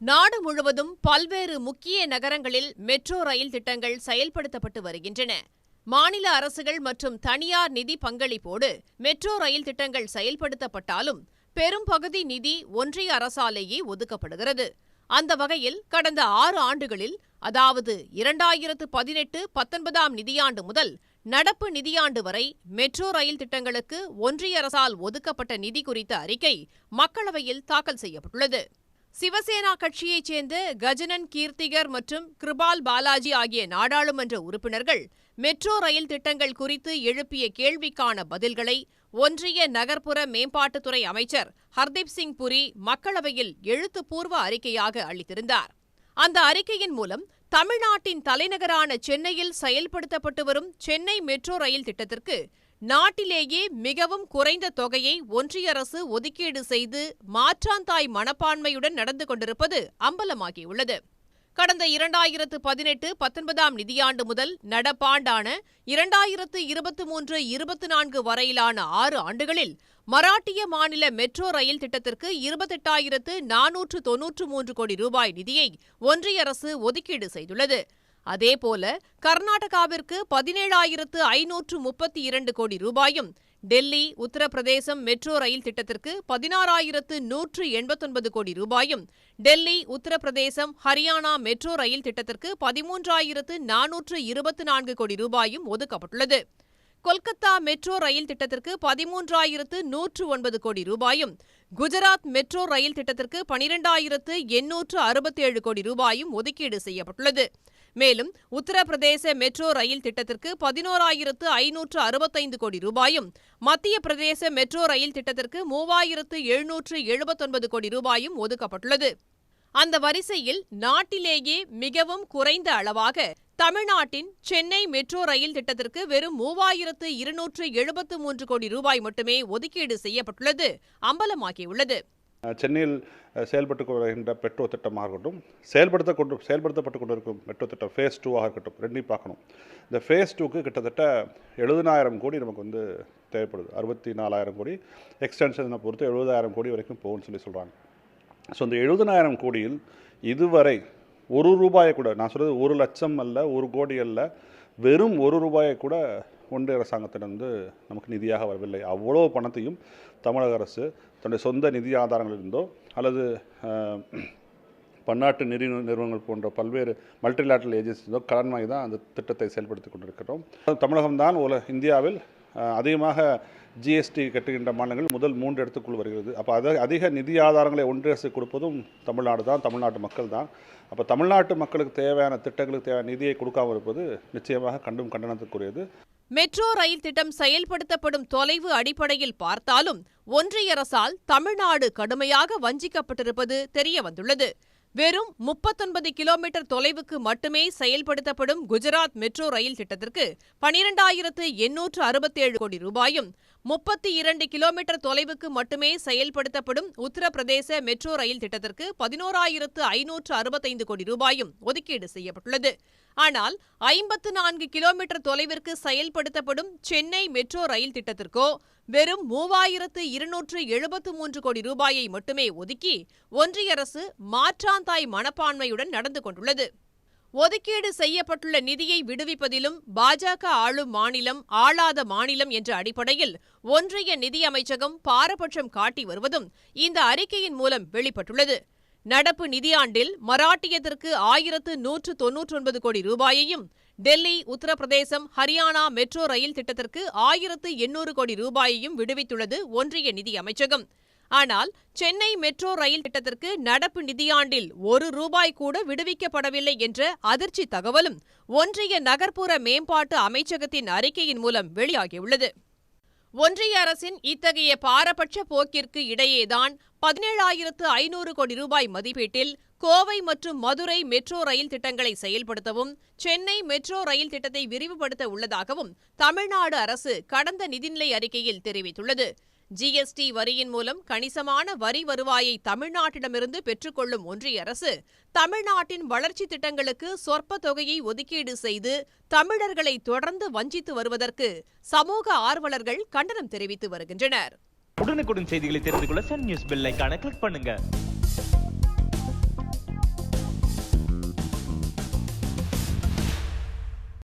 நாடு முழுவதும் பல்வேறு முக்கிய நகரங்களில் மெட்ரோ ரயில் திட்டங்கள் செயல்படுத்தப்பட்டு வருகின்றன. மாநில அரசுகள் மற்றும் தனியார் நிதி பங்களிப்போடு மெட்ரோ ரயில் திட்டங்கள் செயல்படுத்தப்பட்டாலும் பெரும்பகுதி நிதி ஒன்றிய அரசாலேயே ஒதுக்கப்படுகிறது. அந்த வகையில் கடந்த ஆறு ஆண்டுகளில் அதாவது இரண்டாயிரத்து பதினெட்டு பத்தொன்பதாம் நிதியாண்டு முதல் நடப்பு நிதியாண்டு வரை மெட்ரோ ரயில் திட்டங்களுக்கு ஒன்றிய அரசால் ஒதுக்கப்பட்ட நிதி குறித்த அறிக்கை மக்களவையில் தாக்கல் செய்யப்பட்டுள்ளது. சிவசேனா கட்சியைச் சேர்ந்த கஜனன் கீர்த்திகர் மற்றும் கிருபால் பாலாஜி ஆகிய நாடாளுமன்ற உறுப்பினர்கள் மெட்ரோ ரயில் திட்டங்கள் குறித்து எழுப்பிய கேள்விக்கான பதில்களை ஒன்றிய நகர்ப்புற மேம்பாட்டுத்துறை அமைச்சர் ஹர்தீப் சிங் புரி மக்களவையில் எழுத்துப்பூர்வ அறிக்கையாக அளித்திருந்தார். அந்த அறிக்கையின் மூலம் தமிழ்நாட்டின் தலைநகரான சென்னையில் செயல்படுத்தப்பட்டு வரும் சென்னை மெட்ரோ ரயில் திட்டத்திற்கு நாட்டிலேயே மிகவும் குறைந்த தொகையை ஒன்றிய அரசு ஒதுக்கீடு செய்து மாற்றாந்தாய் மனப்பான்மையுடன் நடந்து கொண்டிருப்பது அம்பலமாகியுள்ளது. கடந்த இரண்டாயிரத்து பதினெட்டு பத்தொன்பதாம் நிதியாண்டு முதல் நடப்பாண்டான இரண்டாயிரத்து இருபத்தி மூன்று இருபத்தி நான்கு வரையிலான ஆறு ஆண்டுகளில் மராட்டிய மாநில மெட்ரோ ரயில் திட்டத்திற்கு இருபத்தெட்டாயிரத்து நானூற்று தொன்னூற்று மூன்று கோடி ரூபாய் நிதியை ஒன்றிய அரசு ஒதுக்கீடு செய்துள்ளது. அதேபோல கர்நாடகாவிற்கு பதினேழாயிரத்து ஐநூற்று முப்பத்தி இரண்டு கோடி ரூபாயும் டெல்லி உத்தரப்பிரதேசம் மெட்ரோ ரயில் திட்டத்திற்கு பதினாறாயிரத்து நூற்று எண்பத்தொன்பது கோடி ரூபாயும் டெல்லி உத்தரப்பிரதேசம் ஹரியானா மெட்ரோ ரயில் திட்டத்திற்கு பதிமூன்றாயிரத்து நானூற்று இருபத்தி நான்கு கோடி ரூபாயும் ஒதுக்கப்பட்டுள்ளது. கொல்கத்தா மெட்ரோ ரயில் திட்டத்திற்கு பதிமூன்றாயிரத்து நூற்று ஒன்பது கோடி ரூபாயும் குஜராத் மெட்ரோ ரயில் திட்டத்திற்கு பனிரெண்டாயிரத்து எண்ணூற்று அறுபத்தேழு கோடி ரூபாயும் ஒதுக்கீடு செய்யப்பட்டுள்ளது. மேலும் உத்தரப்பிரதேச மெட்ரோ ரயில் திட்டத்திற்கு பதினோராயிரத்து ஐநூற்று அறுபத்தைந்து கோடி ரூபாயும் மத்திய பிரதேச மெட்ரோ ரயில் திட்டத்திற்கு மூவாயிரத்து எழுநூற்று எழுபத்தொன்பது கோடி ரூபாயும் ஒதுக்கப்பட்டுள்ளது. அந்த வரிசையில் நாட்டிலேயே மிகவும் குறைந்த அளவாக தமிழ்நாட்டின் சென்னை மெட்ரோ ரயில் திட்டத்திற்கு வெறும் மூவாயிரத்து இருநூற்று எழுபத்து மூன்று கோடி ரூபாய் மட்டுமே ஒதுக்கீடு செய்யப்பட்டுள்ளது அம்பலமாகியுள்ளது. சென்னையில் செயல்பட்டு வருகின்ற பெட்ரோ திட்டமாக இருக்கட்டும் செயல்படுத்த கொண்டு செயல்படுத்தப்பட்டு கொண்டிருக்கும் மெட்ரோ திட்டம் ஃபேஸ் டூவாக இருக்கட்டும் ரெண்டையும் பார்க்கணும். இந்த ஃபேஸ் டூக்கு கிட்டத்தட்ட எழுபதாயிரம் கோடி நமக்கு வந்து தேவைப்படுது. அறுபத்தி நாலாயிரம் கோடி எக்ஸ்டென்ஷனை பொறுத்து எழுபதாயிரம் கோடி வரைக்கும் போகும்னு சொல்லி சொல்கிறாங்க ஸோ இந்த எழுபதாயிரம் கோடியில் இதுவரை ஒரு ரூபாயை கூட நான் சொல்கிறது ஒரு லட்சம் அல்ல ஒரு கோடி அல்ல வெறும் ஒரு ரூபாயை கூட ஒன்றிய அரசாங்கத்திலிருந்து நமக்கு நிதியாக வரவில்லை. அவ்வளோ பணத்தையும் தமிழக அரசு தன்னுடைய சொந்த நிதி ஆதாரங்களிலிருந்தோ அல்லது பன்னாட்டு நிதி நிறுவனங்கள் போன்ற பல்வேறு மல்டிலேட்டரல் ஏஜென்சிஸோ கடன் வாங்கி தான் அந்த திட்டத்தை செயல்படுத்தி கொண்டிருக்கிறோம். தமிழகம்தான் உல இந்தியாவில் அதிகமாக ஜிஎஸ்டி கட்டுகின்ற மாநிலங்கள் முதல் மூன்று இடத்துக்குள் வருகிறது. அப்போ அதை அதிக நிதி ஆதாரங்களை ஒன்றிய அரசு கொடுப்பதும் தமிழ்நாடு தான் தமிழ்நாட்டு மக்கள் தான். அப்போ தமிழ்நாட்டு மக்களுக்கு தேவையான திட்டங்களுக்கு தேவையான நிதியை கொடுக்காமல் இருப்பது நிச்சயமாக கண்டும் கண்டனத்துக்குரியது மெட்ரோ ரயில் திட்டம் செயல்படுத்தப்படும் தொலைவு அடிப்படையில் பார்த்தாலும் ஒன்றிய அரசால் தமிழ்நாடு கடுமையாக வஞ்சிக்கப்பட்டிருப்பது தெரியவந்துள்ளது. வெறும் முப்பத்தொன்பது கிலோமீட்டர் தொலைவுக்கு மட்டுமே செயல்படுத்தப்படும் குஜராத் மெட்ரோ ரயில் திட்டத்திற்கு பனிரெண்டாயிரத்து எண்ணூற்று அறுபத்தேழு கோடி ரூபாயும் முப்பத்தி இரண்டு கிலோமீட்டர் தொலைவுக்கு மட்டுமே செயல்படுத்தப்படும் உத்தரப்பிரதேச மெட்ரோ ரயில் திட்டத்திற்கு பதினோராயிரத்து ஐநூற்று அறுபத்தைந்து கோடி ரூபாயும் ஒதுக்கீடு செய்யப்பட்டுள்ளது. ஆனால் ஐம்பத்து நான்கு கிலோமீட்டர் தொலைவிற்கு செயல்படுத்தப்படும் சென்னை மெட்ரோ ரயில் திட்டத்திற்கோ வெறும் மூவாயிரத்து இருநூற்று எழுபத்து மூன்று கோடி ரூபாயை மட்டுமே ஒதுக்கி ஒன்றிய அரசு மாற்றாந்தாய் மனப்பான்மையுடன் நடந்து கொண்டுள்ளது. ஒதுக்கீடு செய்யப்பட்டுள்ள நிதியை விடுவிப்பதிலும் பாஜக ஆளும் மாநிலம் ஆளாத மாநிலம் என்ற அடிப்படையில் ஒன்றிய நிதி அமைச்சகம் பாரபட்சம் காட்டி வருவதும் இந்த அறிக்கையின் மூலம் வெளிப்பட்டுள்ளது. நடப்பு நிதியாண்டில் மராட்டியத்திற்கு ஆயிரத்து நூற்று தொன்னூற்றொன்பது கோடி ரூபாயையும் டெல்லி உத்தரப்பிரதேசம் ஹரியானா மெட்ரோ ரயில் திட்டத்திற்கு ஆயிரத்து எண்ணூறு கோடி ரூபாயையும் விடுவித்துள்ளது ஒன்றிய நிதி அமைச்சகம். ஆனால் சென்னை மெட்ரோ ரயில் திட்டத்திற்கு நடப்பு நிதியாண்டில் ஒரு ரூபாய் கூட விடுவிக்கப்படவில்லை என்ற அதிர்ச்சி தகவலும் ஒன்றிய நகர்ப்புற மேம்பாட்டு அமைச்சகத்தின் அறிக்கையின் மூலம் வெளியாகியுள்ளது. ஒன்றிய அரசின் இத்தகைய பாரபட்ச போக்கிற்கு இடையேதான் பதினேழாயிரத்து ஐநூறு கோடி ரூபாய் மதிப்பீட்டில் கோவை மற்றும் மதுரை மெட்ரோ ரயில் திட்டங்களை செயல்படுத்தவும் சென்னை மெட்ரோ ரயில் திட்டத்தை விரிவுபடுத்த உள்ளதாகவும் தமிழ்நாடு அரசு கடந்த நிதிநிலை அறிக்கையில் தெரிவித்துள்ளது. ஜிஎஸ்டி வரியின் மூலம் கணிசமான வரி வருவாயை தமிழ்நாட்டிடமிருந்து பெற்றுக்கொள்ளும் ஒன்றிய அரசு தமிழ்நாட்டின் வளர்ச்சி திட்டங்களுக்கு சொற்ப தொகையை ஒதுக்கீடு செய்து தமிழர்களை தொடர்ந்து வஞ்சித்து வருவதற்கு சமூக ஆர்வலர்கள் கண்டனம் தெரிவித்து வருகின்றனர். உடனுக்குடன் செய்திகளை தெரிந்து கொள்ள சன் நியூஸ் பெல் கிளிக் பண்ணுங்க.